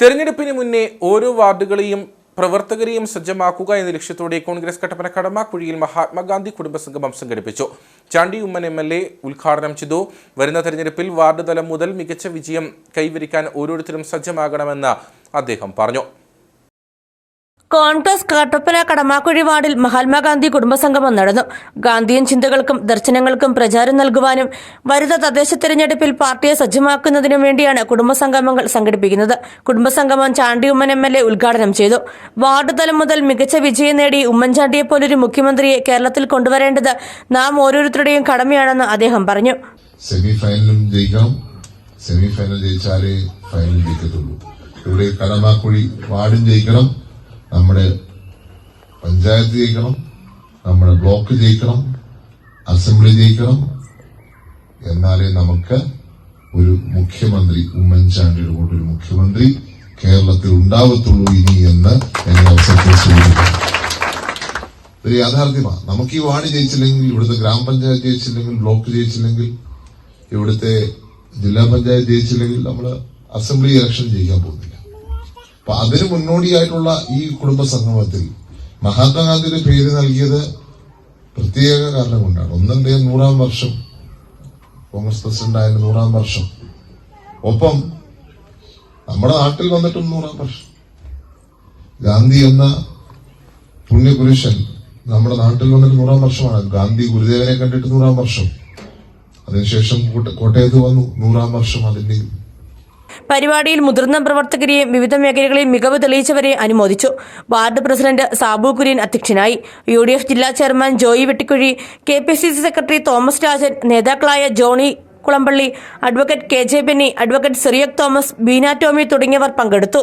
തെരഞ്ഞെടുപ്പിന് മുന്നേ ഓരോ വാർഡുകളെയും പ്രവർത്തകരെയും സജ്ജമാക്കുക എന്ന ലക്ഷ്യത്തോടെ കോൺഗ്രസ് കട്ടപ്പന കടമാക്കുഴിയിൽ മഹാത്മാഗാന്ധി കുടുംബസംഗമം സംഘടിപ്പിച്ചു. Chandy Oommen M L A ഉദ്ഘാടനം ചെയ്തു. വരുന്ന തെരഞ്ഞെടുപ്പിൽ വാർഡ് തലം മുതൽ മികച്ച വിജയം കൈവരിക്കാൻ ഓരോരുത്തരും സജ്ജമാകണമെന്ന് അദ്ദേഹം പറഞ്ഞു. കോൺഗ്രസ് കാട്ടപ്പന കടമാക്കുഴി വാർഡിൽ മഹാത്മാഗാന്ധി കുടുംബസംഗമം നടന്നു. ഗാന്ധിയൻ ചിന്തകൾക്കും ദർശനങ്ങൾക്കും പ്രചാരം നൽകുവാനും വരുന്ന തദ്ദേശ തെരഞ്ഞെടുപ്പിൽ പാർട്ടിയെ സജ്ജമാക്കുന്നതിനും വേണ്ടിയാണ് കുടുംബസംഗമങ്ങൾ സംഘടിപ്പിക്കുന്നത്. കുടുംബസംഗമം Chandy Oommen M L A ഉദ്ഘാടനം ചെയ്തു. വാർഡ് തലം മുതൽ മികച്ച വിജയം നേടി ഉമ്മൻചാണ്ടിയെ പോലൊരു മുഖ്യമന്ത്രിയെ കേരളത്തിൽ കൊണ്ടുവരേണ്ടത് നാം ഓരോരുത്തരുടെയും കടമയാണെന്ന് അദ്ദേഹം പറഞ്ഞു. സെമി ഫൈനലും ജയിക്കണം സെമി ഫൈനൽ ജയിച്ചാലേ ഫൈനൽ ജയിക്കത്തുള്ളൂ. ഇവിടെ കടമാക്കുഴി വാർഡും ജയിക്കണം. നമ്മുടെ പഞ്ചായത്ത് ജയിക്കണം നമ്മുടെ ബ്ലോക്ക് ജയിക്കണം അസംബ്ലി ജയിക്കണം. എന്നാലേ നമുക്ക് ഒരു മുഖ്യമന്ത്രി ഉമ്മൻചാണ്ടിയുടെ കൂടെ ഒരു മുഖ്യമന്ത്രി കേരളത്തിൽ ഉണ്ടാവത്തുള്ളൂ ഇനി എന്ന് എന്നെ അവസരത്തിൽ സൂചിപ്പിക്കുന്നു. ഒരു യാഥാർത്ഥ്യമാണ്. നമുക്ക് ഈ വാർഡ് ജയിച്ചില്ലെങ്കിൽ ഇവിടുത്തെ ഗ്രാമപഞ്ചായത്ത് ജയിച്ചില്ലെങ്കിൽ ബ്ലോക്ക് ജയിച്ചില്ലെങ്കിൽ ഇവിടുത്തെ ജില്ലാ പഞ്ചായത്ത് ജയിച്ചില്ലെങ്കിൽ നമ്മൾ അസംബ്ലി ഇലക്ഷൻ ജയിക്കാൻ പോകുന്നില്ല. അപ്പൊ അതിന് മുന്നോടിയായിട്ടുള്ള ഈ കുടുംബ സംഗമത്തിൽ മഹാത്മാഗാന്ധിയുടെ പേര് നൽകിയത് പ്രത്യേക കാരണം കൊണ്ടാണ്. ഒന്നെന്റെ നൂറാം വർഷം കോൺഗ്രസ് പ്രസിഡന്റ് ആയ നൂറാം വർഷം. ഒപ്പം നമ്മുടെ നാട്ടിൽ വന്നിട്ടും നൂറാം വർഷം. ഗാന്ധി എന്ന പുണ്യപുരുഷൻ നമ്മുടെ നാട്ടിൽ വന്നിട്ട് നൂറാം വർഷമാണ്. ഗാന്ധി ഗുരുദേവനെ കണ്ടിട്ട് നൂറാം വർഷം. അതിനുശേഷം കോട്ട- കോട്ടയത്ത് വന്നു നൂറാം വർഷം അതിന്റെ പരിപാടിയിൽ മുതിർന്ന പ്രവർത്തകരെയും വിവിധ മേഖലകളിൽ മികവ് തെളിയിച്ചവരെ അനുമോദിച്ചു. വാർഡ് പ്രസിഡന്റ് സാബു കുര്യൻ അധ്യക്ഷനായി. യു ഡി എഫ് ജില്ലാ chairman Joy Vettikuzhi K P C C secretary Thomas Rajan നേതാക്കളായ Johnny Kulampally advocate K J Benny advocate Cyriac Thomas Beena Tomy തുടങ്ങിയവർ പങ്കെടുത്തു.